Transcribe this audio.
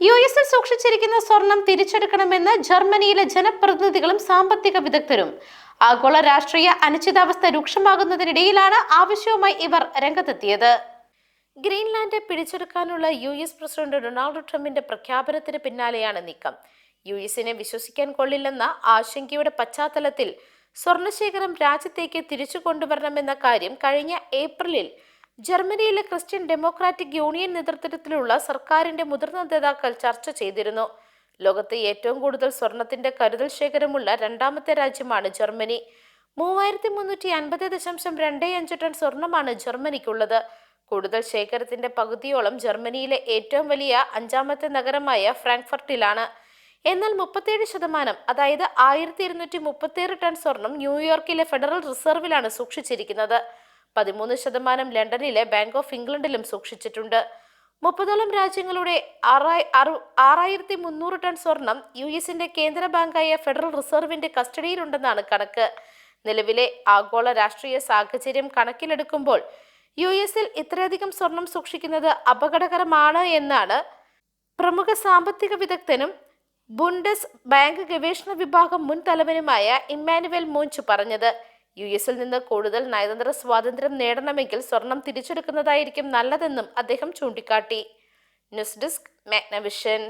U എസിൽ സൂക്ഷിച്ചിരിക്കുന്ന സ്വർണം തിരിച്ചെടുക്കണമെന്ന് ജർമ്മനിയിലെ ജനപ്രതിനിധികളും സാമ്പത്തിക വിദഗ്ധരും. ആഗോള രാഷ്ട്രീയ അനിശ്ചിതാവസ്ഥ രൂക്ഷമാകുന്നതിനിടയിലാണ് ആവശ്യവുമായി ഇവർ രംഗത്തെത്തിയത്. ഗ്രീൻലാൻഡ് പിടിച്ചെടുക്കാനുള്ള യു എസ് പ്രസിഡന്റ് ഡൊണാൾഡ് ട്രംപിന്റെ പ്രഖ്യാപനത്തിന് പിന്നാലെയാണ് നീക്കം. യു എസിനെ വിശ്വസിക്കാൻ കൊള്ളില്ലെന്ന ആശങ്കയുടെ പശ്ചാത്തലത്തിൽ സ്വർണശേഖരം രാജ്യത്തേക്ക് തിരിച്ചു കൊണ്ടുവരണമെന്ന കാര്യം കഴിഞ്ഞ ഏപ്രിലിൽ ജർമ്മനിയിലെ ക്രിസ്ത്യൻ ഡെമോക്രാറ്റിക് യൂണിയൻ നേതൃത്വത്തിലുള്ള സർക്കാരിന്റെ മുതിർന്ന നേതാക്കൾ ചർച്ച ചെയ്തിരുന്നു. ലോകത്തെ ഏറ്റവും കൂടുതൽ സ്വർണത്തിന്റെ കരുതൽ ശേഖരമുള്ള രണ്ടാമത്തെ രാജ്യമാണ് ജർമ്മനി. മൂവായിരത്തി മുന്നൂറ്റി അൻപത് ദശാംശം രണ്ട് അഞ്ച് ടൺ സ്വർണമാണ് ജർമ്മനിക്കുള്ളത്. കൂടുതൽ ശേഖരത്തിന്റെ പകുതിയോളം ജർമ്മനിയിലെ ഏറ്റവും വലിയ അഞ്ചാമത്തെ നഗരമായ ഫ്രാങ്ക്ഫർട്ടിലാണ്. എന്നാൽ മുപ്പത്തേഴ് ശതമാനം അതായത് ആയിരത്തി ഇരുന്നൂറ്റി മുപ്പത്തേഴ് ടൺ സ്വർണം ന്യൂയോർക്കിലെ ഫെഡറൽ റിസർവിലാണ് സൂക്ഷിച്ചിരിക്കുന്നത്. പതിമൂന്ന് ശതമാനം ലണ്ടനിലെ ബാങ്ക് ഓഫ് ഇംഗ്ലണ്ടിലും സൂക്ഷിച്ചിട്ടുണ്ട്. മുപ്പതോളം രാജ്യങ്ങളുടെ ആറായിരത്തി മുന്നൂറ് ടൺ സ്വർണം യു എസിന്റെ കേന്ദ്ര ബാങ്കായ ഫെഡറൽ റിസർവിന്റെ കസ്റ്റഡിയിലുണ്ടെന്നാണ് കണക്ക്. നിലവിലെ ആഗോള രാഷ്ട്രീയ സാഹചര്യം കണക്കിലെടുക്കുമ്പോൾ യു എസിൽ ഇത്രയധികം സ്വർണം സൂക്ഷിക്കുന്നത് അപകടകരമാണ് എന്നാണ് പ്രമുഖ സാമ്പത്തിക വിദഗ്ധനും ബുണ്ടസ് ബാങ്ക് ഗവേഷണ വിഭാഗം മുൻ തലവനുമായ ഇമ്മാനുവൽ മൂഞ്ച് പറഞ്ഞത്. യു എസിൽ നിന്ന് കൂടുതൽ നയതന്ത്ര സ്വാതന്ത്ര്യം നേടണമെങ്കിൽ സ്വർണം തിരിച്ചെടുക്കുന്നതായിരിക്കും നല്ലതെന്നും അദ്ദേഹം ചൂണ്ടിക്കാട്ടി. News desk Magnavision.